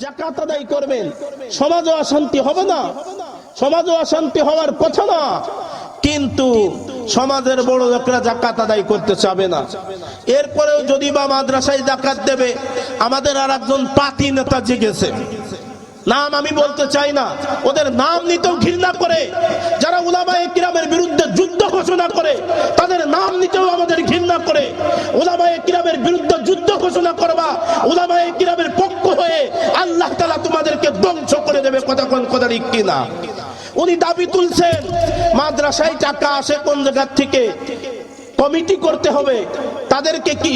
জাকাত আদায় করবেন। সমাজও অশান্তি হবে না। সমাজও অশান্তি হওয়ার কথা না। কিন্তু সমাজের বড় লোকরা জাকাত আদায় করতে চাবে না। এরপরেও যদি বা মাদ্রাসায় জাকাত দেবে, আমাদের আর একজন পাতি নেতা জেগেছে। নাম আমি বলতে চাই না। ওদের নাম নিতেও ঘৃণা করে। যারা উলামায়ে কিরামের বিরুদ্ধে যুদ্ধ ঘোষণা করে, তাদের নাম নিতেও আমাদের ঘৃণা করে। উলামায়ে ঘোষণা করবা। উলামায়ে কিরামের পক্ষ হয়ে আল্লাহ তালা তোমাদেরকে ধ্বংস করে দেবে, কথা কোন কথা ঠিক কিনা? উনি দাবি তুলছেন, মাদ্রাসায় টাকা আসে কোন জায়গার থেকে? কমিটি করতে হবে। তাদেরকে কি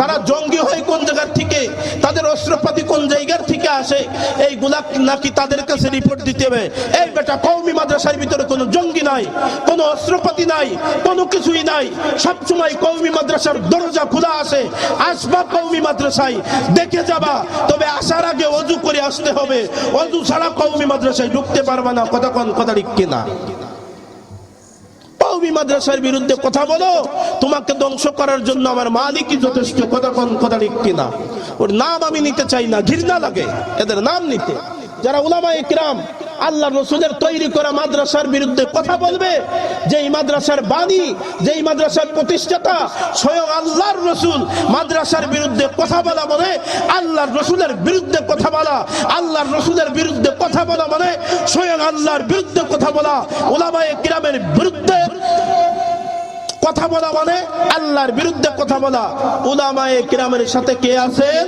তারা জঙ্গি হয় কোন জায়গার থেকে, তাদের অস্ত্রপাতি কোন জায়গার থেকে আসে, এই এইগুলা নাকি তাদের কাছে রিপোর্ট দিতে হবে? এই বেটা কৌমি মাদ্রাসার ভিতরে কোনো জঙ্গি নাই, কোনো অস্ত্রপাতি নাই, কোনো কিছুই নাই। সবসময় কৌমি মাদ্রাসার দরজা খোলা আসে আসবা কৌমি মাদ্রাসায়, দেখে যাবা। তবে আসার আগে অজু করে আসতে হবে। অজু ছাড়া কৌমি মাদ্রাসায় ঢুকতে পারবা না, কথা কোন, কথা ঠিক কিনা? কওমি মাদ্রাসার বিরুদ্ধে কথা বলো, তোমাকে ধ্বংস করার জন্য আমার মালিকই যথেষ্ট কথা কোন কথা ঠিক কিনা। ওর নাম আমি নিতে চাই না, ঘৃণা লাগে। এদের নাম নিতে। যারা উলামা ইকরাম আল্লাহ রসুলের তৈরি করা মাদ্রাসার বিরুদ্ধে কথা বলবে। যেই মাদ্রাসার বাণী, যেই মাদ্রাসার প্রতিষ্ঠাতা স্বয়ং আল্লাহর রসুল মাদ্রাসার বিরুদ্ধে কথা বলা মানে আল্লাহর রসুলের বিরুদ্ধে কথা বলা। আল্লাহর রসুলের বিরুদ্ধে কথা বলা মানে স্বয়ং আল্লাহর বিরুদ্ধে কথা বলা। ওলামায়ে কিরামের বিরুদ্ধে কথা বলা মানে আল্লাহর বিরুদ্ধে কথা বলা। উলামায়ে কিরামের সাথে কে আছেন?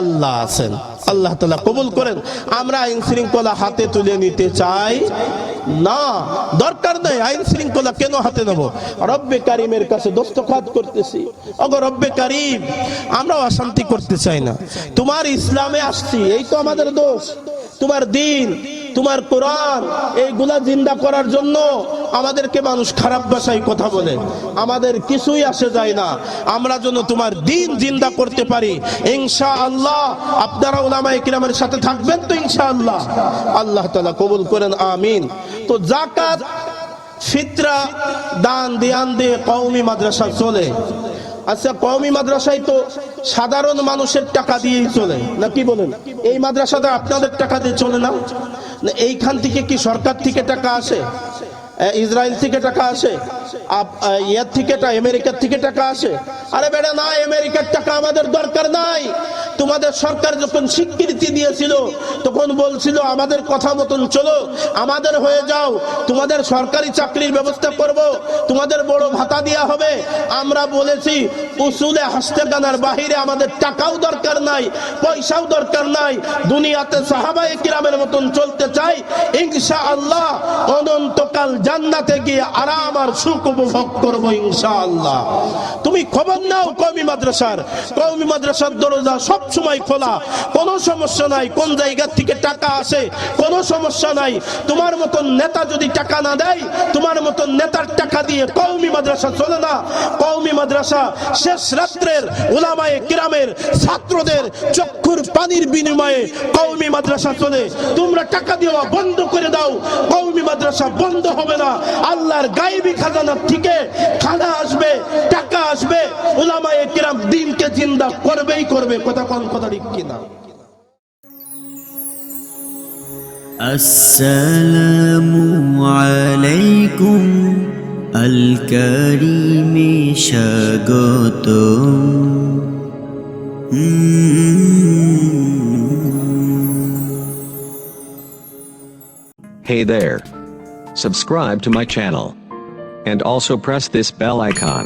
আল্লাহ আছেন। আল্লাহ তালা কবুল করেন। আমরা আইন শৃঙ্খলা হাতে তুলে নিতে চাই। না, দরকার নেই, আইন শৃঙ্খলা কেন হাতে নেব? রব্বে কারিমের কাছে দস্তখাত করতেছি। অগ রব্বে কারিম আমরা অশান্তি করতে চাই না। তোমার ইসলামে আসছি, এই তো আমাদের দোষ। তোমার দিন তোমার কোরআন, এইগুলা জিন্দা করার জন্য আমাদেরকে মানুষ খারাপ ভাষায় কথা বলে। আমাদের কিছুই আসে যায় না। আমরা যেন তোমার দিন জিন্দা করতে পারি। ইনশা আল্লাহ আপনারা ওলামায়ে কিরামের সাথে থাকবেন তো ইনশা আল্লাহ আল্লাহ তালা কবুল করেন, আমিন। তো জাকাত ফিতরা, দান, দিয়ান দিয়ে কওমি মাদ্রাসা চলে। আচ্ছা কওমি মাদ্রাসায় তো সাধারণ মানুষের টাকা দিয়েই চলে। না কি বলেন? এই মাদ্রাসাতে আপনাদের টাকা দিয়ে চলে না? এইখান থেকে কি সরকার থেকে টাকা আসে? ইসরায়েল থেকে টাকা আসে? ইয়ের থেকে আমেরিকার থেকে টাকা আসে? আরে বেটা, না, আমেরিকার টাকা আমাদের দরকার নাই। তোমাদের সরকার যখন স্বীকৃতি দিয়েছিল, তখন বলছিল, আমাদের কথা মতন চলো, আমাদের হয়ে যাও, তোমাদের সরকারি চাকরির ব্যবস্থা করব, তোমাদের বড় ভাতা দেওয়া হবে। আমরা বলেছি, উসুলে হাসতে গানার বাহিরে আমাদের টাকাও দরকার নাই, পয়সাও দরকার নাই, দুনিয়াতে সাহাবায়ে কিরামের মতন চলতে চাই ইনশা আল্লাহ অনন্তকাল জান্নাতে গিয়ে আরাম আর সুখ উপভোগ করব ইনশা আল্লাহ তুমি খবর নাও কওমি মাদ্রাসার কওমি মাদ্রাসার দরজা সব সময় খোলা। কোনো সমস্যা নাই, কোন জায়গার থেকে টাকা আসে, কোনো সমস্যা নাই। তোমার মতন নেতা যদি টাকা না দেয়, তোমার মতন নেতার টাকা দিয়ে কওমি মাদ্রাসা চলে না। কওমি মাদ্রাসা শেষ রাত্রের ওলামায়ে কিরামের ছাত্রদের চক্ষুর পানির বিনিময়ে কওমি মাদ্রাসা চলে। তোমরা টাকা দেওয়া বন্ধ করে দাও, কওমি মাদ্রাসা বন্ধ হবে না। আল্লাহর গায়েবী খাজানার থেকে খানা আসবে, টাকা আসবে। ওলামায়ে কিরাম দিনকে জিন্দা করবে কথা কোন কথা ঠিক কিনা السلام عليكم الكريم স্বাগতম Hey there. Subscribe to my channel. And also press this bell icon.